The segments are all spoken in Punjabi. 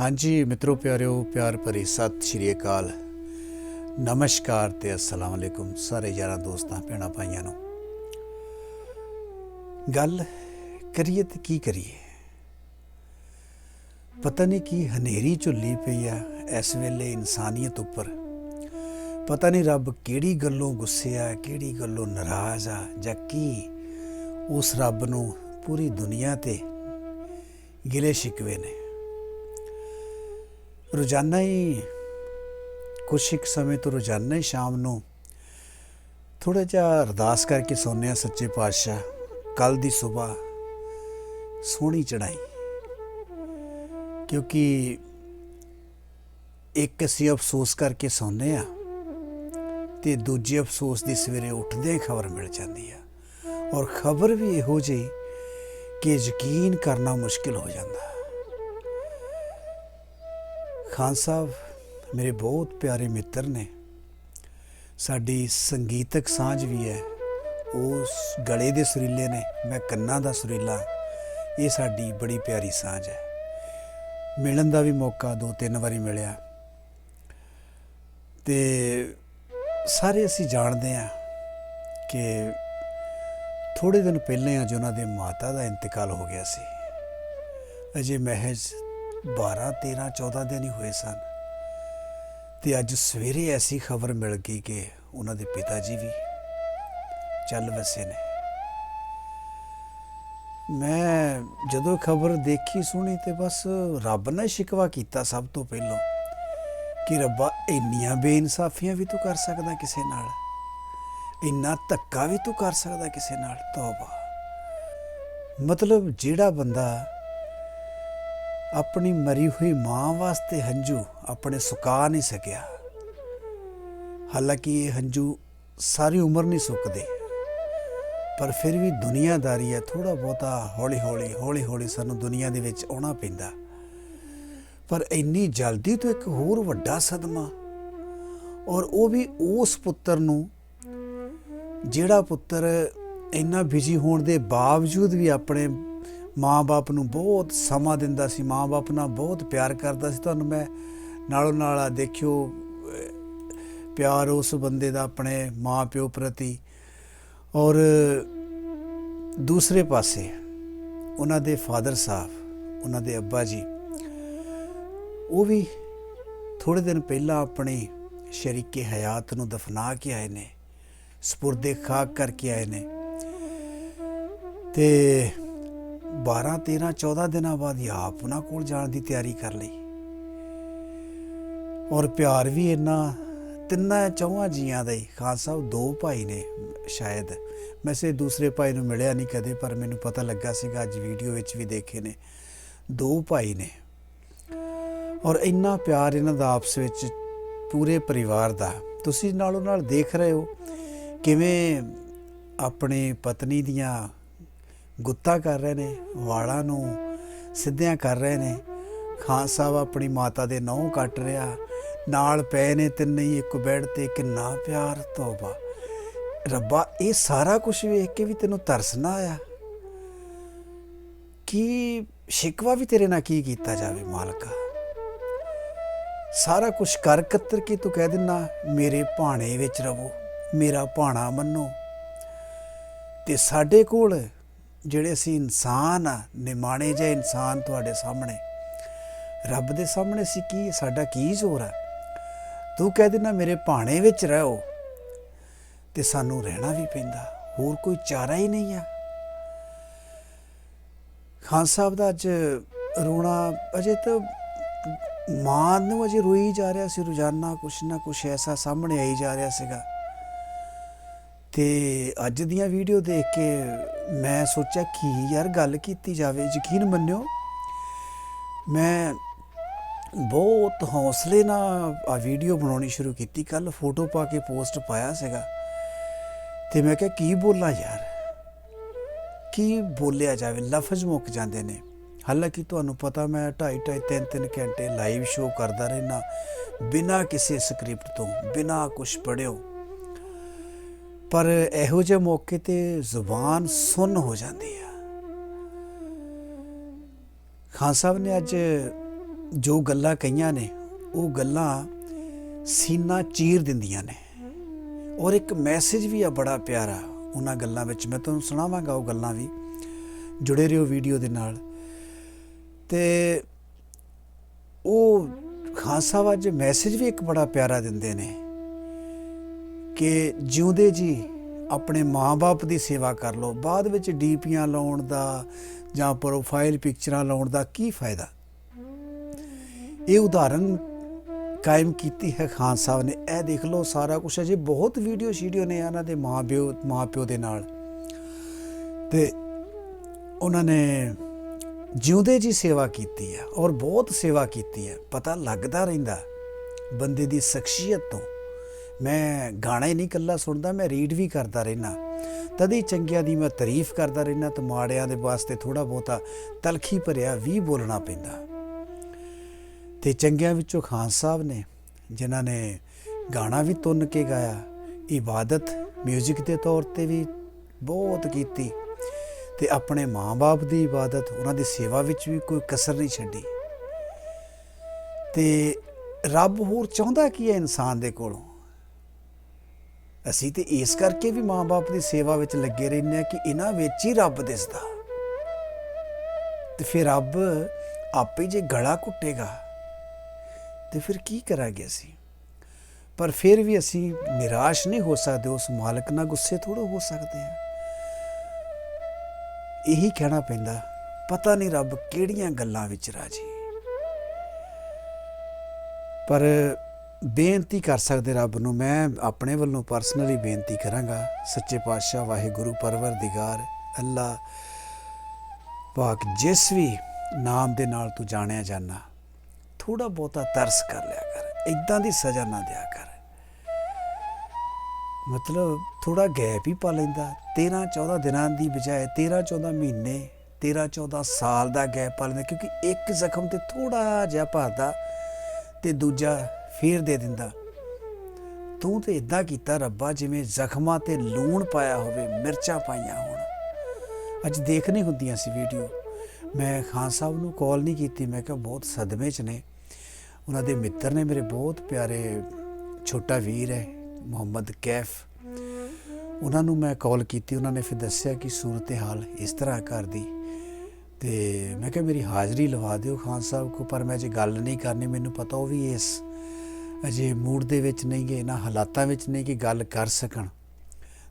ਹਾਂਜੀ ਮਿੱਤਰੋ ਪਿਆਰਿਓ, ਪਿਆਰ ਭਰੀ ਸਤਿ ਸ਼੍ਰੀ ਅਕਾਲ। ਨਮਸਕਾਰ ਤੇ ਅਸਲਾਮ ਅਲੈਕੁਮ ਸਾਰੇ ਯਾਰਾਂ ਦੋਸਤਾਂ, ਭੈਣਾਂ ਭਾਈਆਂ ਨੂੰ। ਗੱਲ ਕਰੀਏ ਤੇ ਕੀ ਕਰੀਏ? ਪਤਾ ਨਹੀਂ ਕੀ ਹਨੇਰੀ ਝੁੱਲੀ ਪਈ ਆ ਇਸ ਵੇਲੇ ਇਨਸਾਨੀਅਤ ਉੱਪਰ। ਪਤਾ ਨਹੀਂ ਰੱਬ ਕਿਹੜੀ ਗੱਲੋਂ ਗੁੱਸੇ ਆ, ਕਿਹੜੀ ਗੱਲੋਂ ਨਾਰਾਜ਼ ਆ, ਜਾਂ ਕੀ ਉਸ ਰੱਬ ਨੂੰ ਪੂਰੀ ਦੁਨੀਆ ਤੇ ਗਿਲੇ ਸ਼ਿਕਵੇ ਨੇ। ਰੋਜ਼ਾਨਾ ਹੀ ਕੁਛ ਇੱਕ ਸਮੇਂ ਤੋਂ ਰੋਜ਼ਾਨਾ ਹੀ ਸ਼ਾਮ ਨੂੰ ਥੋੜਾ ਜਿਹਾ ਅਰਦਾਸ ਕਰਕੇ ਸੌਂਦੇ ਹਾਂ ਸੱਚੇ ਪਾਤਸ਼ਾਹ ਕੱਲ ਦੀ ਸਵੇਰ ਸੋਹਣੀ ਚੜਾਈ ਕਿਉਂਕਿ ਇੱਕ ਅਸੀਂ ਅਫਸੋਸ ਕਰਕੇ ਸੌਂਦੇ ਆ ਤੇ ਦੂਜੇ ਅਫਸੋਸ ਦੀ ਸਵੇਰੇ ਉੱਠਦੇ ਹੀ ਖਬਰ ਮਿਲ ਜਾਂਦੀ ਆ ਔਰ ਖਬਰ ਵੀ ਇਹੋ ਜਿਹੀ ਕਿ ਯਕੀਨ ਕਰਨਾ ਮੁਸ਼ਕਿਲ ਹੋ ਜਾਂਦਾ। ਖਾਨ ਸਾਹਿਬ, ਮੇਰੇ ਬਹੁਤ ਪਿਆਰੇ ਮਿੱਤਰ ਨੇ। ਸਾਡੀ ਸੰਗੀਤਕ ਸਾਂਝ ਵੀ ਹੈ। ਉਸ ਗਲੇ ਦੇ ਸੁਰੀਲੇ ਨੇ, ਮੈਂ ਕੰਨਾਂ ਦਾ ਸੁਰੀਲਾ। ਇਹ ਸਾਡੀ ਬੜੀ ਪਿਆਰੀ ਸਾਂਝ ਹੈ। ਮਿਲਣ ਦਾ ਵੀ ਮੌਕਾ ਦੋ ਤਿੰਨ ਵਾਰੀ ਮਿਲਿਆ। ਤੇ ਸਾਰੇ ਅਸੀਂ ਜਾਣਦੇ ਹਾਂ ਕਿ ਥੋੜੇ ਦਿਨ ਪਹਿਲਾਂ ਅੱਜ ਉਹਨਾਂ ਦੇ ਮਾਤਾ ਦਾ ਇੰਤਕਾਲ ਹੋ ਗਿਆ ਸੀ। ਅਜੇ ਮਹਿਜ 12 13 14 ਦਿਨ ਹੀ ਹੋਏ ਸਨ। ਤੇ ਅੱਜ ਸਵੇਰੇ ਐਸੀ ਖਬਰ ਮਿਲ ਗਈ ਕਿ ਉਹਨਾਂ ਦੇ ਪਿਤਾ ਜੀ ਵੀ ਚੱਲ ਵਸੇ ਨੇ। ਮੈਂ ਜਦੋਂ ਖਬਰ ਦੇਖੀ ਸੁਣੀ ਤੇ ਬਸ ਰੱਬ ਨੇ ਸ਼ਿਕਵਾ ਕੀਤਾ ਸਭ ਤੋਂ ਪਹਿਲਾਂ ਕਿ ਰੱਬਾ ਇੰਨੀਆਂ ਬੇਇਨਸਾਫੀਆਂ ਵੀ ਤੂੰ ਕਰ ਸਕਦਾ ਕਿਸੇ ਨਾਲ, ਇੰਨਾ ਧੱਕਾ ਵੀ ਤੂੰ ਕਰ ਸਕਦਾ ਕਿਸੇ ਨਾਲ। ਤੌਬਾ। ਮਤਲਬ ਜਿਹੜਾ ਬੰਦਾ ਆਪਣੀ ਮਰੀ ਹੋਈ ਮਾਂ ਵਾਸਤੇ ਹੰਝੂ ਆਪਣੇ ਸੁਕਾ ਨਹੀਂ ਸਕਿਆ। ਹਾਲਾਂਕਿ ਇਹ ਹੰਝੂ ਸਾਰੀ ਉਮਰ ਨਹੀਂ ਸੁੱਕਦੇ, ਪਰ ਫਿਰ ਵੀ ਦੁਨੀਆਦਾਰੀ ਹੈ ਥੋੜਾ ਬਹੁਤਾ ਹੌਲੀ ਹੌਲੀ ਹੌਲੀ ਹੌਲੀ ਸਾਨੂੰ ਦੁਨੀਆ ਦੇ ਵਿੱਚ ਆਉਣਾ ਪੈਂਦਾ। ਪਰ ਇੰਨੀ ਜਲਦੀ ਤੋਂ ਇੱਕ ਹੋਰ ਵੱਡਾ ਸਦਮਾ, ਔਰ ਉਹ ਵੀ ਉਸ ਪੁੱਤਰ ਨੂੰ, ਜਿਹੜਾ ਪੁੱਤਰ ਇੰਨਾ ਬਿਜ਼ੀ ਹੋਣ ਦੇ ਬਾਵਜੂਦ ਵੀ ਆਪਣੇ ਮਾਂ-ਬਾਪ ਨੂੰ ਬਹੁਤ ਸਮਾਂ ਦਿੰਦਾ ਸੀ, ਮਾਂ-ਬਾਪ ਨਾਲ ਬਹੁਤ ਪਿਆਰ ਕਰਦਾ ਸੀ। ਤੁਹਾਨੂੰ ਮੈਂ ਨਾਲੋਂ ਨਾਲ ਦੇਖਿਓ ਪਿਆਰ ਉਸ ਬੰਦੇ ਦਾ ਆਪਣੇ ਮਾਂ-ਪਿਓ ਪ੍ਰਤੀ ਔਰ ਦੂਸਰੇ ਪਾਸੇ ਉਹਨਾਂ ਦੇ ਫਾਦਰ ਸਾਹਿਬ, ਉਹਨਾਂ ਦੇ ਅੱਬਾ ਜੀ, ਉਹ ਵੀ ਥੋੜੇ ਦਿਨ ਪਹਿਲਾਂ ਆਪਣੀ ਸ਼ਰੀਕੇ ਹਯਾਤ ਨੂੰ ਦਫਨਾ ਕੇ ਆਏ ਨੇ, ਸਪੁਰਦੇ ਖਾਕ ਕਰਕੇ ਆਏ ਨੇ। ਤੇ 12 13 14 ਦਿਨਾਂ ਬਾਅਦ ਆਪ ਉਹਨਾਂ ਕੋਲ ਜਾਣ ਦੀ ਤਿਆਰੀ ਕਰ ਲਈ। ਔਰ ਪਿਆਰ ਵੀ ਇੰਨਾ, ਤਿੰਨਾਂ ਚੌਹਾਂ ਜੀਆਂ ਦਾ ਹੀ, ਖਾਨ ਸਾਹਿਬ ਦੋ ਭਾਈ ਨੇ ਸ਼ਾਇਦ। ਮੈਂ ਸੇ ਦੂਸਰੇ ਭਾਈ ਨੂੰ ਮਿਲਿਆ ਨਹੀਂ ਕਦੇ, ਪਰ ਮੈਨੂੰ ਪਤਾ ਲੱਗਾ ਸੀਗਾ, ਅੱਜ ਵੀਡੀਓ ਵਿੱਚ ਵੀ ਦੇਖੇ ਨੇ। ਦੋ ਭਾਈ ਨੇ। ਔਰ ਇੰਨਾ ਪਿਆਰ ਇਹਨਾਂ ਦਾ ਆਪਸ ਵਿੱਚ, ਪੂਰੇ ਪਰਿਵਾਰ ਦਾ। ਤੁਸੀਂ ਨਾਲੋਂ ਨਾਲ ਦੇਖ ਰਹੇ ਹੋ ਕਿਵੇਂ ਆਪਣੇ ਪਤਨੀ ਦੀਆਂ ਗੁੱਤਾ ਕਰ ਰਹੇ ਨੇ, ਵਾਲਾਂ ਨੂੰ ਸਿੱਧਿਆਂ ਕਰ ਰਹੇ ਨੇ। ਖਾਨ ਸਾਹਿਬ ਆਪਣੀ ਮਾਤਾ ਦੇ ਨਹੁੰ ਕੱਟ ਰਿਹਾ। ਨਾਲ ਪਏ ਨੇ ਤਿੰਨੇ ਹੀ, ਇੱਕ ਬੈੱਡ ਤੇ ਕਿੰਨਾ ਪਿਆਰ ਤੋਬਾ। ਰੱਬਾ, ਇਹ ਸਾਰਾ ਕੁਝ ਵੇਖ ਕੇ ਵੀ ਤੈਨੂੰ ਤਰਸ ਨਾ ਆਇਆ? ਕੀ ਸ਼ਿਕਵਾ ਵੀ ਤੇਰੇ ਨਾਲ ਕੀ ਕੀਤਾ ਜਾਵੇ, ਮਾਲਕਾ? ਸਾਰਾ ਕੁਝ ਕਰ ਕਤਰ ਕੇ ਤੂੰ ਕਹਿ ਦਿੰਨਾ, ਮੇਰੇ ਭਾਣੇ ਵਿੱਚ ਰਵੋ, ਮੇਰਾ ਭਾਣਾ ਮੰਨੋ। ਤੇ ਸਾਡੇ ਕੋਲ ਜਿਹੜੇ ਅਸੀਂ ਇਨਸਾਨ ਆ, ਨਿਮਾਣੇ ਜਿਹੇ ਇਨਸਾਨ ਤੁਹਾਡੇ ਸਾਹਮਣੇ, ਰੱਬ ਦੇ ਸਾਹਮਣੇ ਸੀ ਕੀ, ਸਾਡਾ ਕੀ ਜ਼ੋਰ ਆ? ਤੂੰ ਕਹਿ ਦੇਣਾ ਮੇਰੇ ਭਾਣੇ ਵਿੱਚ ਰਹੋ ਤੇ ਸਾਨੂੰ ਰਹਿਣਾ ਵੀ ਪੈਂਦਾ, ਹੋਰ ਕੋਈ ਚਾਰਾ ਹੀ ਨਹੀਂ ਆ। ਖਾਨ ਸਾਹਿਬ ਦਾ ਅੱਜ ਰੋਣਾ ਅਜੇ ਤਾਂ ਮਾਂ ਨੂੰ ਅਜੇ ਰੋਈ ਜਾ ਰਿਹਾ ਸੀ, ਰੋਜ਼ਾਨਾ ਕੁਛ ਨਾ ਕੁਛ ਐਸਾ ਸਾਹਮਣੇ ਆਈ ਜਾ ਰਿਹਾ ਸੀਗਾ। ਤੇ ਅੱਜ ਦੀਆਂ ਵੀਡੀਓ ਦੇਖ ਕੇ ਮੈਂ ਸੋਚਿਆ ਕੀ ਯਾਰ ਗੱਲ ਕੀਤੀ ਜਾਵੇ, ਯਕੀਨ ਮੰਨਿਓ, ਮੈਂ ਬਹੁਤ ਹੌਸਲੇ ਨਾਲ ਆ ਵੀਡੀਓ ਬਣਾਉਣੀ ਸ਼ੁਰੂ ਕੀਤੀ। ਕੱਲ ਫੋਟੋ ਪਾ ਕੇ ਪੋਸਟ ਪਾਇਆ ਸੀਗਾ ਤੇ ਮੈਂ ਕਿਹਾ, ਕੀ ਬੋਲਾਂ ਯਾਰ? ਕੀ ਬੋਲਿਆ ਜਾਵੇ? ਲਫ਼ਜ਼ ਮੁੱਕ ਜਾਂਦੇ ਨੇ। ਹਾਲਾਂਕਿ ਤੁਹਾਨੂੰ ਪਤਾ ਮੈਂ 2.5 2.5 3 3 ਘੰਟੇ ਲਾਈਵ ਸ਼ੋਅ ਕਰਦਾ ਰਹਿਣਾ ਬਿਨਾਂ ਕਿਸੇ ਸਕ੍ਰਿਪਟ ਤੋਂ, ਬਿਨਾਂ ਕੁਝ ਪੜਿਓ ਪਰ ਇਹੋ ਜਿਹੇ ਮੌਕੇ ਤੇ ਜ਼ੁਬਾਨ ਸੁੰਨ ਹੋ ਜਾਂਦੀ ਆ। ਖਾਨ ਸਾਹਿਬ ਨੇ ਅੱਜ ਜੋ ਗੱਲਾਂ ਕਹੀਆਂ ਨੇ, ਉਹ ਗੱਲਾਂ ਸੀਨਾ ਚੀਰ ਦਿੰਦੀਆਂ ਨੇ। ਔਰ ਇੱਕ ਮੈਸੇਜ ਵੀ ਆ ਬੜਾ ਪਿਆਰਾ ਉਹਨਾਂ ਗੱਲਾਂ ਵਿੱਚ, ਮੈਂ ਤੁਹਾਨੂੰ ਸੁਣਾਵਾਂਗਾ ਉਹ ਗੱਲਾਂ ਵੀ, ਜੁੜੇ ਰਹੋ ਵੀਡੀਓ ਦੇ ਨਾਲ। ਤੇ ਉਹ ਖਾਨ ਸਾਹਿਬ ਅੱਜ ਮੈਸੇਜ ਵੀ ਇੱਕ ਬੜਾ ਪਿਆਰਾ ਦਿੰਦੇ ਨੇ। ਕਿ ਜਿਉਂਦੇ ਜੀ ਆਪਣੇ ਮਾਂ-ਬਾਪ ਦੀ ਸੇਵਾ ਕਰ ਲਓ। ਬਾਅਦ ਵਿੱਚ ਡੀਪੀਆਂ ਲਾਉਣ ਦਾ ਜਾਂ ਪ੍ਰੋਫਾਈਲ ਪਿਕਚਰਾਂ ਲਾਉਣ ਦਾ ਕੀ ਫਾਇਦਾ? ਇਹ ਉਦਾਹਰਨ ਕਾਇਮ ਕੀਤੀ ਹੈ ਖਾਨ ਸਾਹਿਬ ਨੇ। ਇਹ ਦੇਖ ਲਓ ਸਾਰਾ ਕੁਝ ਅਜੇ ਬਹੁਤ ਵੀਡੀਓ ਸ਼ੀਡੀਓ ਨੇ ਇਹਨਾਂ ਦੇ ਮਾਂ-ਪਿਓ ਮਾਂ-ਪਿਓ ਦੇ ਨਾਲ। ਤੇ ਉਹਨਾਂ ਨੇ ਜਿਉਂਦੇ ਜੀ ਸੇਵਾ ਕੀਤੀ ਹੈ ਔਰ ਬਹੁਤ ਸੇਵਾ ਕੀਤੀ ਹੈ ਪਤਾ ਲੱਗਦਾ ਰਹਿੰਦਾ ਬੰਦੇ ਦੀ ਸ਼ਖਸੀਅਤ ਤੋਂ। ਮੈਂ ਗਾਣਾ ਹੀ ਨਹੀਂ ਕੱਲਾ ਸੁਣਦਾ, ਮੈਂ ਰੀਡ ਵੀ ਕਰਦਾ ਰਹਿਣਾ ਤਦੇ ਚੰਗਿਆਂ ਦੀ ਮੈਂ ਤਾਰੀਫ ਕਰਦਾ ਰਹਿਣਾ ਤੇ ਮਾੜਿਆਂ ਦੇ ਵਾਸਤੇ ਥੋੜਾ ਬਹੁਤਾ ਤਲਖੀ ਭਰਿਆ ਵੀ ਬੋਲਣਾ ਪੈਂਦਾ। ਤੇ ਚੰਗਿਆਂ ਵਿੱਚੋਂ ਖਾਨ ਸਾਹਿਬ ਨੇ, ਜਿਨ੍ਹਾਂ ਨੇ ਗਾਣਾ ਵੀ ਤੁੰਨ ਕੇ ਗਾਇਆ, ਇਬਾਦਤ 뮤직 ਦੇ ਤੌਰ ਤੇ ਵੀ ਬਹੁਤ ਕੀਤੀ, ਤੇ ਆਪਣੇ ਮਾਂ-ਬਾਪ ਦੀ ਇਬਾਦਤ, ਉਹਨਾਂ ਦੀ ਸੇਵਾ ਵਿੱਚ ਵੀ ਕੋਈ ਕਸਰ ਨਹੀਂ ਛੱਡੀ। ਤੇ ਰੱਬ ਹੋਰ ਚਾਹੁੰਦਾ ਕੀ ਹੈ ਇਨਸਾਨ ਦੇ ਕੋਲੋਂ? ਅਸੀਂ ਤੇ ਇਸ ਕਰਕੇ ਵੀ ਮਾਂ-ਬਾਪ ਦੀ ਸੇਵਾ ਵਿੱਚ ਲੱਗੇ ਰਹਿੰਦੇ ਆ ਕਿ ਇਹਨਾਂ ਵਿੱਚ ਹੀ ਰੱਬ ਦਿਸਦਾ। ਤੇ ਫਿਰ ਰੱਬ ਆਪੇ ਜੇ ਗਲਾ ਘੁੱਟੇਗਾ, ਤੇ ਫਿਰ ਕੀ ਕਰਾਂਗੇ ਅਸੀਂ? ਪਰ ਫਿਰ ਵੀ ਅਸੀਂ ਨਿਰਾਸ਼ ਨਹੀਂ ਹੋ ਸਕਦੇ, ਉਸ ਮਾਲਕ ਨਾਲ ਗੁੱਸੇ ਥੋੜੋ ਹੋ ਸਕਦੇ ਆ ਇਹੀ ਕਹਿਣਾ ਪੈਂਦਾ, ਪਤਾ ਨਹੀਂ ਰੱਬ ਕਿਹੜੀਆਂ ਗੱਲਾਂ ਵਿੱਚ ਰਾਜੀ। ਪਰ ਬੇਨਤੀ ਕਰ ਸਕਦੇ ਰੱਬ ਨੂੰ, ਮੈਂ ਆਪਣੇ ਵੱਲੋਂ ਪਰਸਨਲੀ ਬੇਨਤੀ ਕਰਾਂਗਾ, ਸੱਚੇ ਪਾਤਸ਼ਾਹ ਵਾਹਿਗੁਰੂ ਪਰਵਰਦੀਗਾਰ ਅੱਲਾ ਪਾਕ ਜਿਸ ਵੀ ਨਾਮ ਦੇ ਨਾਲ ਤੂੰ ਜਾਣਿਆ ਜਾਣਾ ਥੋੜਾ ਬਹੁਤਾ ਤਰਸ ਕਰ ਲਿਆ ਕਰ ਇਦਾਂ ਦੀ ਸਜ਼ਾ ਨਾ ਦਿਆ ਕਰ। ਮਤਲਬ ਥੋੜਾ ਗੈਪ ਹੀ ਪਾ ਲੈਂਦਾ 13 14 ਦਿਨਾਂ ਦੀ ਬਜਾਏ 13 14 ਮਹੀਨੇ 13 14 ਸਾਲ ਦਾ ਗੈਪ ਪਾ ਲੈਂਦਾ, ਕਿਉਂਕਿ ਇੱਕ ਜ਼ਖਮ ਤੇ ਥੋੜਾ ਜਿਹਾ ਭਰਦਾ ਤੇ ਦੂਜਾ ਫੇਰ ਦੇ ਦਿੰਦਾ। ਤੂੰ ਤੇ ਇਦਾਂ ਕੀਤਾ ਰੱਬਾ, ਜਿਵੇਂ ਜ਼ਖਮਾਂ ਤੇ ਲੂਣ ਪਾਇਆ ਹੋਵੇ, ਮਿਰਚਾਂ ਪਾਈਆਂ ਹੋਣ। ਅੱਜ ਦੇਖਣੀ ਹੁੰਦੀਆਂ ਸੀ ਵੀਡੀਓ। ਮੈਂ ਖਾਨ ਸਾਹਿਬ ਨੂੰ ਕਾਲ ਨਹੀਂ ਕੀਤੀ, ਮੈਂ ਕਿਹਾ ਬਹੁਤ ਸਦਮੇ 'ਚ ਨੇ। ਉਹਨਾਂ ਦੇ ਮਿੱਤਰ ਨੇ ਮੇਰੇ ਬਹੁਤ ਪਿਆਰੇ ਛੋਟਾ ਵੀਰ ਹੈ, ਮੁਹੰਮਦ ਕੈਫ। ਉਹਨਾਂ ਨੂੰ ਮੈਂ ਕਾਲ ਕੀਤੀ, ਉਹਨਾਂ ਨੇ ਫਿਰ ਦੱਸਿਆ ਕਿ ਸੂਰਤ ਹਾਲ ਇਸ ਤਰ੍ਹਾਂ ਘਰ ਦੀ। ਤੇ ਮੈਂ ਕਿਹਾ, ਮੇਰੀ ਹਾਜ਼ਰੀ ਲਵਾ ਦਿਓ ਖਾਨ ਸਾਹਿਬ ਕੋ, ਪਰ ਮੈਂ ਜੇ ਗੱਲ ਨਹੀਂ ਕਰਨੀ, ਮੈਨੂੰ ਪਤਾ ਉਹ ਵੀ ਇਸ ਅਜੇ ਮੂਡ ਦੇ ਵਿੱਚ ਨਹੀਂ ਗਏ ਨਾ ਹਾਲਾਤਾਂ ਵਿੱਚ ਨਹੀਂ ਕਿ ਗੱਲ ਕਰ ਸਕਣ।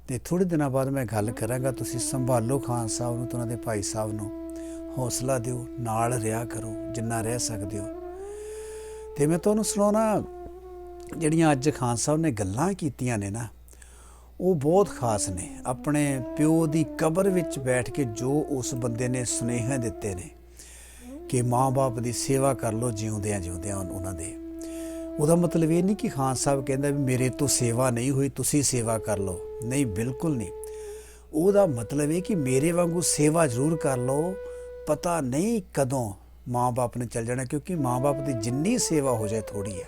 ਤੇ ਥੋੜੇ ਦਿਨਾਂ ਬਾਅਦ ਮੈਂ ਗੱਲ ਕਰਾਂਗਾ, ਤੁਸੀਂ ਸੰਭਾਲੋ ਖਾਨ ਸਾਹਿਬ ਨੂੰ ਤੇ ਉਹਨਾਂ ਦੇ ਭਾਈ ਸਾਹਿਬ ਨੂੰ। ਹੌਸਲਾ ਦਿਓ, ਨਾਲ ਰਿਹਾ ਕਰੋ, ਜਿੰਨਾ ਰਹਿ ਸਕਦੇ ਹੋ। ਤੇ ਮੈਂ ਤੁਹਾਨੂੰ ਸੁਣਾਉਣਾ, ਜਿਹੜੀਆਂ ਅੱਜ ਖਾਨ ਸਾਹਿਬ ਨੇ ਗੱਲਾਂ ਕੀਤੀਆਂ ਨੇ ਨਾ, ਉਹ ਬਹੁਤ ਖਾਸ ਨੇ। ਆਪਣੇ ਪਿਓ ਦੀ ਕਬਰ ਵਿੱਚ ਬੈਠ ਕੇ ਜੋ ਉਸ ਬੰਦੇ ਨੇ ਸੁਨੇਹੇ ਦਿੱਤੇ ਨੇ, ਕਿ ਮਾਂ-ਬਾਪ ਦੀ ਸੇਵਾ ਕਰ ਲੋ ਜਿਉਂਦਿਆਂ ਜਿਉਂਦਿਆਂ ਉਹਨਾਂ ਦੇ। ਉਹਦਾ ਮਤਲਬ ਇਹ ਨਹੀਂ ਕਿ ਖਾਨ ਸਾਹਿਬ ਕਹਿੰਦਾ ਵੀ ਮੇਰੇ ਤੋਂ ਸੇਵਾ ਨਹੀਂ ਹੋਈ, ਤੁਸੀਂ ਸੇਵਾ ਕਰ ਲਓ। ਨਹੀਂ, ਬਿਲਕੁਲ ਨਹੀਂ। ਉਹਦਾ ਮਤਲਬ ਇਹ ਕਿ ਮੇਰੇ ਵਾਂਗੂ ਸੇਵਾ ਜ਼ਰੂਰ ਕਰ ਲਓ। ਪਤਾ ਨਹੀਂ ਕਦੋਂ ਮਾਂ-ਬਾਪ ਨੇ ਚੱਲ ਜਾਣਾ, ਕਿਉਂਕਿ ਮਾਂ-ਬਾਪ ਦੀ ਜਿੰਨੀ ਸੇਵਾ ਹੋ ਜਾਏ ਥੋੜੀ ਆ।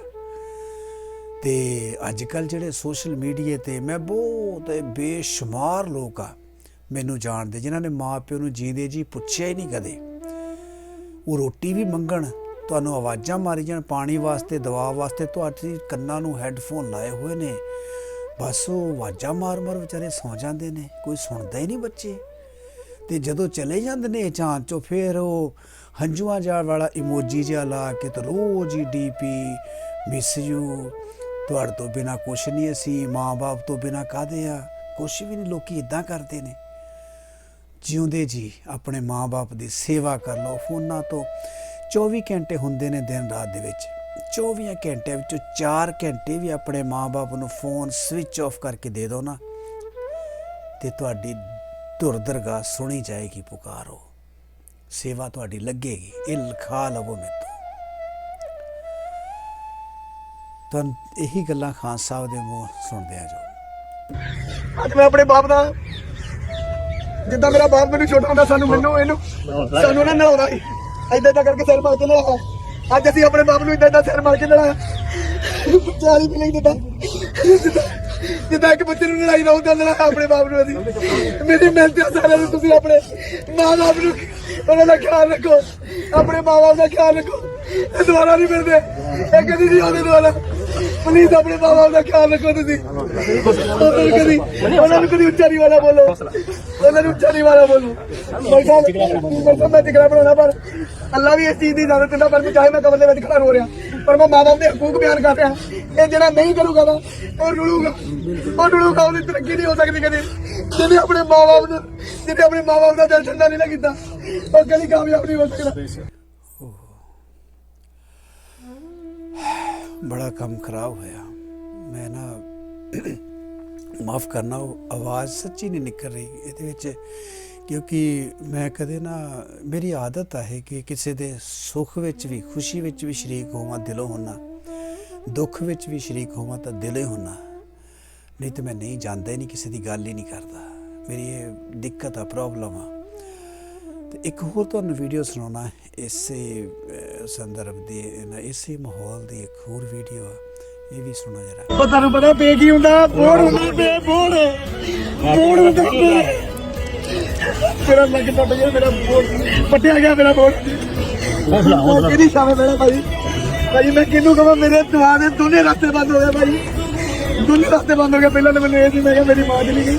ਤੇ ਅੱਜ ਕੱਲ ਜਿਹੜੇ ਸੋਸ਼ਲ ਮੀਡੀਆ ਤੇ ਮੈਂ ਬਹੁਤ ਬੇਸ਼ੁਮਾਰ ਲੋਕ ਆ, ਮੈਨੂੰ ਜਾਣਦੇ, ਜਿਨ੍ਹਾਂ ਨੇ ਮਾਪਿਓ ਨੂੰ ਜੀਂਦੇ ਜੀ ਪੁੱਛਿਆ ਹੀ ਨਹੀਂ ਕਦੇ। ਉਹ ਰੋਟੀ ਵੀ ਮੰਗਣ ਤੁਹਾਨੂੰ ਆਵਾਜ਼ਾਂ ਮਾਰੀ ਜਾਣ, ਪਾਣੀ ਵਾਸਤੇ, ਦਵਾ ਵਾਸਤੇ, ਤੁਹਾਡੇ ਕੰਨਾਂ ਨੂੰ ਹੈੱਡਫੋਨ ਲਾਏ ਹੋਏ ਨੇ। ਬਸ ਉਹ ਆਵਾਜ਼ਾਂ ਮਾਰ-ਮਾਰ ਵਿਚਾਰੇ ਸੌ ਜਾਂਦੇ ਨੇ, ਕੋਈ ਸੁਣਦਾ ਹੀ ਨਹੀਂ ਬੱਚੇ। ਤੇ ਜਦੋਂ ਚਲੇ ਜਾਂਦੇ ਨੇ ਚਾਂਦ ਚੋਂ, ਫਿਰ ਉਹ ਹੰਝੂਆਂ ਜਾ ਵਾਲਾ ਇਮੋਜੀ ਜਿਹਾ ਲਾ ਕੇ ਤੇ ਰੋਜ਼ ਹੀ ਡੀਪੀ ਮਿਸ ਯੂ, ਤੁਹਾਡੇ ਤੋਂ ਬਿਨਾ ਕੁਛ ਨਹੀਂ ਅਸੀਂ, ਮਾਂ-ਬਾਪ ਤੋਂ ਬਿਨਾ ਕਾਦੇ ਆ? ਕੁਛ ਵੀ ਨਹੀਂ, ਲੋਕੀ ਇਦਾਂ ਕਰਦੇ ਨੇ। ਜਿਉਂਦੇ ਜੀ, ਆਪਣੇ ਮਾਂ-ਬਾਪ ਦੀ ਸੇਵਾ ਕਰ ਲਓ, ਫੋਨਾਂ ਤੋਂ। 24 ਘੰਟੇ ਹੁੰਦੇ ਨੇ ਦਿਨ ਰਾਤ ਦੇ ਵਿੱਚ। 24 ਘੰਟੇ ਵਿੱਚੋਂ 4 ਘੰਟੇ ਵੀ ਆਪਣੇ ਮਾਂ-ਬਾਪ ਨੂੰ ਫੋਨ ਸਵਿਚ ਆਫ ਕਰਕੇ ਦੇ ਦਿਓ ਨਾ ਤੇ ਤੁਹਾਡੀ ਧੁਰ ਦਰਗਾਹ ਸੁਣੀ ਜਾਏਗੀ ਪੁਕਾਰੋ। ਸੇਵਾ ਤੁਹਾਡੀ ਲੱਗੇਗੀ ਇਹ ਲਿਖਾ ਲਵੋ ਮੇਰੇ ਤੋਂ ਤਾਂ ਇਹੀ ਗੱਲਾਂ ਖਾਨ ਸਾਹਿਬ ਦੇ ਮੂੰਹ ਸੁਣਦੇ ਆ ਜੋ ਅੱਜ ਮੈਂ ਆਪਣੇ ਬਾਪ ਦਾ ਜਿੱਦਾਂ ਮੇਰਾ ਬਾਪ ਮੈਨੂੰ ਛੋਟਾ ਹੁੰਦਾ ਸਾਨੂੰ ਮੈਨੂੰ ਇਹਨੂੰ ਸਾਨੂੰ ਨਾ ਨਲਾਉਂਦਾ ਸੀ ਏਦਾਂ ਏਦਾਂ ਕਰਕੇ ਸਿਰ ਮਾਰ ਕੇ ਨਲਾਇਆ ਅੱਜ ਅਸੀਂ ਆਪਣੇ ਬਾਪ ਨੂੰ ਏਦਾਂ ਏਦਾਂ ਸਿਰ ਮਾਰ ਕੇ ਨਲਾਇਆ ਚਾਲੀ ਵੀ ਨਹੀਂ ਦਿੱਤਾ ਜਿੱਦਾਂ- ਇੱਕ ਬੱਚੇ ਨੂੰ ਲੜਾਈ ਨਾ ਹੁੰਦਾ ਨਲਾਇਆ ਆਪਣੇ ਬਾਪ ਨੂੰ ਅਸੀਂ। ਮੇਰੀ ਮਿਹਨਤ ਆ ਸਾਰਿਆਂ ਨੂੰ, ਤੁਸੀਂ ਆਪਣੇ ਮਾਂ ਬਾਪ ਨੂੰ ਉਹਨਾਂ ਦਾ ਖਿਆਲ ਰੱਖੋ। ਆਪਣੇ ਮਾਂ ਬਾਪ ਦਾ ਖਿਆਲ ਰੱਖੋ। ਇਹ ਦੁਬਾਰਾ ਨਹੀਂ ਮਿਲਦੇ। ਇਹ ਕਦੀ ਨਹੀਂ ਆਉਂਦੇ ਦੁਬਾਰਾ। ਪਲੀਜ਼ ਆਪਣੇ ਬਾਬਾ ਦਾ ਖਿਆਲ ਰੱਖੋ ਤੁਸੀਂ। ਉਹਨਾਂ ਨੂੰ ਕਦੀ ਉਹਨਾਂ ਨੂੰ ਕਦੀ ਉੱਚਾ ਨਹੀਂ ਵਾਲਾ ਬੋਲੋ। ਉਹਨਾਂ ਨੂੰ ਉੱਚਾ ਨਹੀਂ ਵਾਲਾ ਬੋਲੋ। ਮੈਂ ਮੈਂ ਟਿਕਰਾ ਬਣਾਉਣਾ, ਪਰ ਅੱਲਾ ਵੀ ਇਸ ਚੀਜ਼ ਦੀ ਇਜਾਜ਼ਤ ਦਿੰਦਾ, ਪਰ ਮੈਂ ਚਾਹੇ ਮੈਂ ਕਬਰ ਦੇ ਵਿੱਚ ਖੜਾ ਰੋ ਰਿਹਾ। ਪਰ ਮੈਂ ਮਾਂ ਬਾਪ ਦੇ ਹਕੂਕ ਬਿਆਨ ਕਰ ਰਿਹਾ। ਇਹ ਜਿਹੜਾ ਨਹੀਂ ਕਰੂਗਾ ਨਾ, ਉਹ ਰੁਲੂਗਾ। ਉਹ ਰੁਲੂਗਾ, ਉਹਦੀ ਤਰੱਕੀ ਨਹੀਂ ਹੋ ਸਕਦੀ ਕਦੇ। ਜਿਹਨੇ ਆਪਣੇ ਮਾਂ ਬਾਪ ਨੂੰ ਜਿਹਨੇ ਆਪਣੇ ਮਾਂ ਬਾਪ ਦਾ ਦਿਲ ਠੰਡਾ ਨਹੀਂ ਨਾ ਕੀਤਾ, ਉਹ ਕਦੀ ਕਾਮਯਾਬ ਨਹੀਂ ਹੋ ਸਕਦਾ। ਬੜਾ ਕੰਮ ਖਰਾਬ ਹੋਇਆ। ਮੈਂ ਨਾ ਮਾਫ ਕਰਨਾ, ਉਹ ਆਵਾਜ਼ ਸੱਚੀ ਨਹੀਂ ਨਿਕਲ ਰਹੀ ਇਹਦੇ ਵਿੱਚ, ਕਿਉਂਕਿ ਮੈਂ ਕਦੇ ਨਾ, ਮੇਰੀ ਆਦਤ ਆ ਹੈ ਕਿ ਕਿਸੇ ਦੇ ਸੁੱਖ ਵਿੱਚ ਵੀ, ਖੁਸ਼ੀ ਵਿੱਚ ਵੀ ਸ਼ਰੀਕ ਹੋਵਾਂ, ਦਿਲੋਂ ਹੋਣਾ ਦੁੱਖ ਵਿੱਚ ਵੀ ਸ਼ਰੀਕ ਹੋਵਾਂ ਤਾਂ ਦਿਲੋਂ ਹੋਣਾ ਨਹੀਂ ਤੇ ਮੈਂ ਨਹੀਂ, ਜਾਂਦਾ ਹੀ ਨਹੀਂ, ਕਿਸੇ ਦੀ ਗੱਲ ਹੀ ਨਹੀਂ ਕਰਦਾ। ਮੇਰੀ ਇਹ ਦਿੱਕਤ ਆ ਪ੍ਰੋਬਲਮ ਆ। ਤੇ ਇੱਕ ਹੋਰ ਤੁਹਾਨੂੰ ਵੀਡੀਓ ਸੁਣਾਉਣਾ ਇਸੇ ਸੰਦਰਭ ਦੀ ਨਾ ਇਸੇ ਮਾਹੌਲ ਦੀ ਇੱਕ ਹੋਰ ਵੀਡੀਓ ਆ। ਇਹ ਵੀ ਸੁਣੋ ਜਰਾ। ਉਹ ਤੁਹਾਨੂੰ ਪਤਾ ਪੇ ਕੀ ਹੁੰਦਾ ਬੋੜ ਹੁੰਦਾ ਪੇ ਬੋੜ। ਬੋੜ ਹੁੰਦਾ ਪੇ ਮੇਰਾ ਲੱਗ ਟੁੱਟ ਗਿਆ ਮੇਰਾ ਬੋੜ ਪੱਟਿਆ ਗਿਆ ਮੇਰਾ ਬੋੜ। ਹੌਸਲਾ ਹੌਸਲਾ ਕਿਹਦੀ ਸ਼ਾਮੇ ਮੇਰਾ ਭਾਈ? ਭਾਈ ਮੈਂ ਕਿਹਨੂੰ ਕਹਾਂ ਮੇਰੇ ਦੁਆ ਦੇ ਦੋਨੇ ਰਸਤੇ ਬੰਦ ਹੋ ਗਏ ਭਾਈ। ਦੋਨੇ ਰਸਤੇ ਬੰਦ ਹੋ ਗਏ ਪਹਿਲਾਂ ਤਾਂ ਮੈਨੂੰ ਇਹ ਸੀ ਮੈਂ ਕਿਹਾ ਮੇਰੀ ਮਾਂ ਚਲੀ ਗਈ।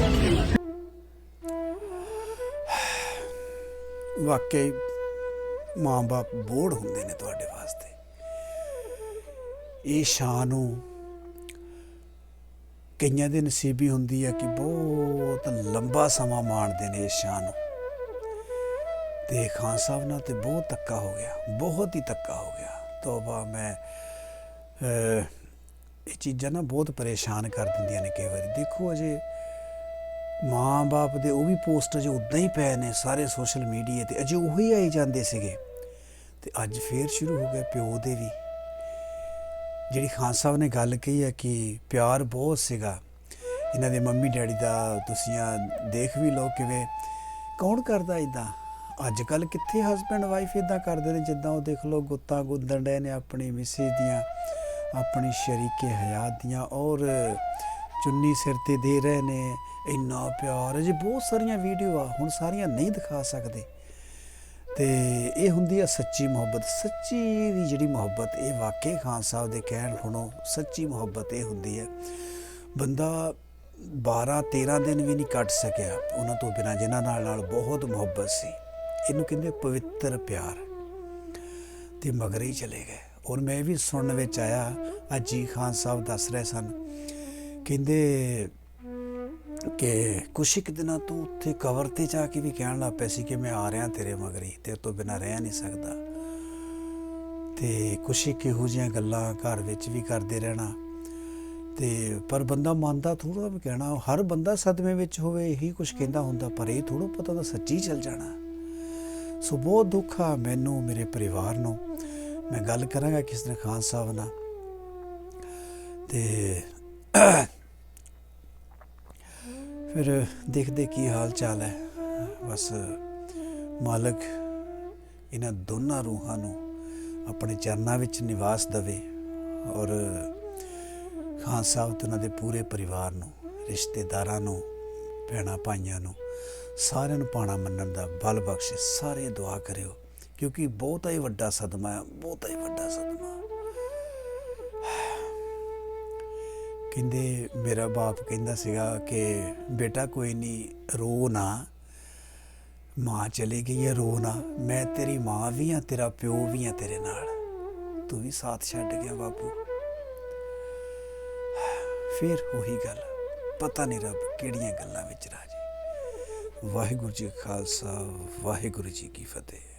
ਵਾਕਈ ਮਾਂ-ਬਾਪ ਬੋੜ ਹੁੰਦੇ ਨੇ ਤੁਹਾਡੇ ਵਾਸਤੇ। ਇਹ ਸ਼ਾਨ ਨੂੰ ਕਈਆਂ ਦੇ ਨਸੀਬੀ ਹੁੰਦੀ ਹੈ ਕਿ ਬਹੁਤ ਲੰਬਾ ਸਮਾਂ ਮਾਣਦੇ ਨੇ ਇਸ ਸ਼ਾਨ ਨੂੰ। ਤੇ ਖਾਨ ਸਾਹਿਬ ਨਾਲ ਤੇ ਬਹੁਤ ਧੱਕਾ ਹੋ ਗਿਆ, ਬਹੁਤ ਹੀ ਧੱਕਾ ਹੋ ਗਿਆ। ਤੋਬਾ, ਮੈਂ ਇਹ ਚੀਜ਼ਾਂ ਨਾ ਬਹੁਤ ਪਰੇਸ਼ਾਨ ਕਰ ਦਿੰਦੀਆਂ ਨੇ ਕਈ ਵਾਰੀ। ਦੇਖੋ ਅਜੇ ਮਾਂ-ਬਾਪ ਦੇ ਉਹ ਵੀ ਪੋਸਟ ਅਜੇ ਉਦਾਂ ਹੀ ਪਏ ਨੇ ਸਾਰੇ ਸੋਸ਼ਲ ਮੀਡੀਆ ਤੇ, ਅਜੇ ਉਹੀ ਆਈ ਜਾਂਦੇ ਸੀਗੇ। ਤੇ ਅੱਜ ਫੇਰ ਸ਼ੁਰੂ ਹੋ ਗਿਆ ਪਿਓ ਦੇ ਵੀ। ਜਿਹੜੀ ਖਾਨ ਸਾਹਿਬ ਨੇ ਗੱਲ ਕਹੀ ਹੈ ਕਿ ਪਿਆਰ ਬਹੁਤ ਸੀਗਾ। ਇਹਨਾਂ ਦੇ ਮੰਮੀ ਡੈਡੀ ਦਾ, ਤੁਸੀਂ ਆ ਦੇਖ ਵੀ ਲਓ ਕਿਵੇਂ। ਕੌਣ ਕਰਦਾ ਇਦਾਂ ਅੱਜ ਕੱਲ ਕਿੱਥੇ ਹਸਬੰਡ ਵਾਈਫ ਇਦਾਂ ਕਰਦੇ ਨੇ? ਜਿੱਦਾਂ ਉਹ ਦੇਖ ਲਓ ਗੁੱਤਾਂ ਗੁੱਦਣ ਡਏ ਨੇ ਆਪਣੀ ਮਿਸਿਸ ਦੀਆਂ, ਆਪਣੀ ਸ਼ਰੀਕੇ ਹਯਾਤ ਦੀਆਂ। ਔਰ ਚੁੰਨੀ ਸਿਰ ਤੇ ਦੇ ਰਹੇ ਨੇ, ਇੰਨਾ ਪਿਆਰ ਅਜੇ ਬਹੁਤ ਸਾਰੀਆਂ ਵੀਡੀਓ ਆ, ਹੁਣ ਸਾਰੀਆਂ ਨਹੀਂ ਦਿਖਾ ਸਕਦੇ। ਤੇ ਇਹ ਹੁੰਦੀ ਆ ਸੱਚੀ ਮੁਹੱਬਤ, ਸੱਚੀ ਦੀ ਜਿਹੜੀ ਮੁਹੱਬਤ, ਇਹ ਵਾਕਈ ਖਾਨ ਸਾਹਿਬ ਦੇ ਕਹਿਣ ਸੁਣੋ, ਸੱਚੀ ਮੁਹੱਬਤ ਇਹ ਹੁੰਦੀ ਹੈ। ਬੰਦਾ 12 13 ਦਿਨ ਵੀ ਨਹੀਂ ਕੱਟ ਸਕਿਆ, ਉਹਨਾਂ ਤੋਂ ਬਿਨਾਂ ਜਿਨ੍ਹਾਂ ਨਾਲ ਨਾਲ ਬਹੁਤ ਮੁਹੱਬਤ ਸੀ। ਇਹਨੂੰ ਕਹਿੰਦੇ ਪਵਿੱਤਰ ਪਿਆਰ। ਤੇ ਮਗਰ ਹੀ ਚਲੇ ਗਏ। ਔਰ ਮੈਂ ਵੀ ਸੁਣਨ ਵਿੱਚ ਆਇਆ, ਅਜੀ ਖਾਨ ਸਾਹਿਬ ਦੱਸ ਰਹੇ ਸਨ ਕਹਿੰਦੇ ਕਿ ਕੁਛ ਇੱਕ ਦਿਨਾਂ ਤੋਂ ਉੱਥੇ ਕਵਰ ਤੇ ਜਾ ਕੇ ਵੀ ਕਹਿਣ ਲੱਗ ਪਿਆ ਸੀ ਕਿ ਮੈਂ ਆ ਰਿਹਾ ਤੇਰੇ ਮਗਰੀ ਹੀ, ਤੇਰੇ ਤੋਂ ਬਿਨਾਂ ਰਹਿ ਨਹੀਂ ਸਕਦਾ। ਤੇ ਕੁਛ ਇੱਕ ਇਹੋ ਜਿਹੀਆਂ ਗੱਲਾਂ ਘਰ ਵਿੱਚ ਵੀ ਕਰਦੇ ਰਹਿਣਾ। ਤੇ ਪਰ ਬੰਦਾ ਮੰਨਦਾ ਥੋੜਾ ਵੀ ਕਹਿਣਾ, ਹਰ ਬੰਦਾ ਸਦਮੇ ਵਿੱਚ ਹੋਵੇ, ਇਹੀ ਕੁਛ ਕਹਿੰਦਾ ਹੁੰਦਾ, ਪਰ ਇਹ ਥੋੜਾ ਪਤਾ ਤਾਂ ਸੱਚੀ ਚੱਲ ਜਾਣਾ। ਸੋ ਬਹੁਤ ਦੁੱਖ ਆ ਮੈਨੂੰ, ਮੇਰੇ ਪਰਿਵਾਰ ਨੂੰ। ਮੈਂ ਗੱਲ ਕਰਾਂਗਾ ਕਿਸ ਦਿਨ ਖਾਨ ਸਾਹਿਬ ਨਾਲ ਤੇ ਫਿਰ ਦੇਖਦੇ ਕੀ ਹਾਲ ਚਾਲ ਹੈ। ਬਸ ਮਾਲਕ ਇਹਨਾਂ ਦੋਨਾਂ ਰੂਹਾਂ ਨੂੰ ਆਪਣੇ ਚਰਨਾਂ ਵਿੱਚ ਨਿਵਾਸ ਦੇਵੇ ਔਰ ਖਾਨ ਸਾਹਿਬ ਤੇ ਉਹਨਾਂ ਦੇ ਪੂਰੇ ਪਰਿਵਾਰ ਨੂੰ, ਰਿਸ਼ਤੇਦਾਰਾਂ ਨੂੰ, ਭੈਣਾਂ ਭਾਈਆਂ ਨੂੰ ਸਾਰਿਆਂ ਨੂੰ ਪਾਣਾ ਮੰਨਣ ਦਾ ਬਲ ਬਖਸ਼ੇ, ਸਾਰੇ ਦੁਆ ਕਰਿਓ। ਕਿਉਂਕਿ ਬਹੁਤਾ ਹੀ ਵੱਡਾ ਸਦਮਾ ਹੈ, ਬਹੁਤਾ ਹੀ ਵੱਡਾ ਸਦਮਾ। ਕਹਿੰਦੇ ਮੇਰਾ ਬਾਪ ਕਹਿੰਦਾ ਸੀਗਾ ਕਿ ਬੇਟਾ ਕੋਈ ਨਹੀਂ, ਰੋ ਨਾ। ਮਾਂ ਚਲੀ ਗਈ ਹੈ, ਰੋ ਨਾ। ਮੈਂ ਤੇਰੀ ਮਾਂ ਵੀ ਆ ਤੇਰਾ ਪਿਓ ਵੀ ਆ ਤੇਰੇ ਨਾਲ। ਤੂੰ ਵੀ ਸਾਥ ਛੱਡ ਗਿਆ ਬਾਪੂ। ਫਿਰ ਉਹੀ ਗੱਲ। ਪਤਾ ਨਹੀਂ ਰੱਬ ਕਿਹੜੀਆਂ ਗੱਲਾਂ ਵਿੱਚ ਰਾਜੇ। ਵਾਹਿਗੁਰੂ ਜੀ ਖਾਲਸਾ, ਵਾਹਿਗੁਰੂ ਜੀ ਕੀ ਫਤਿਹ।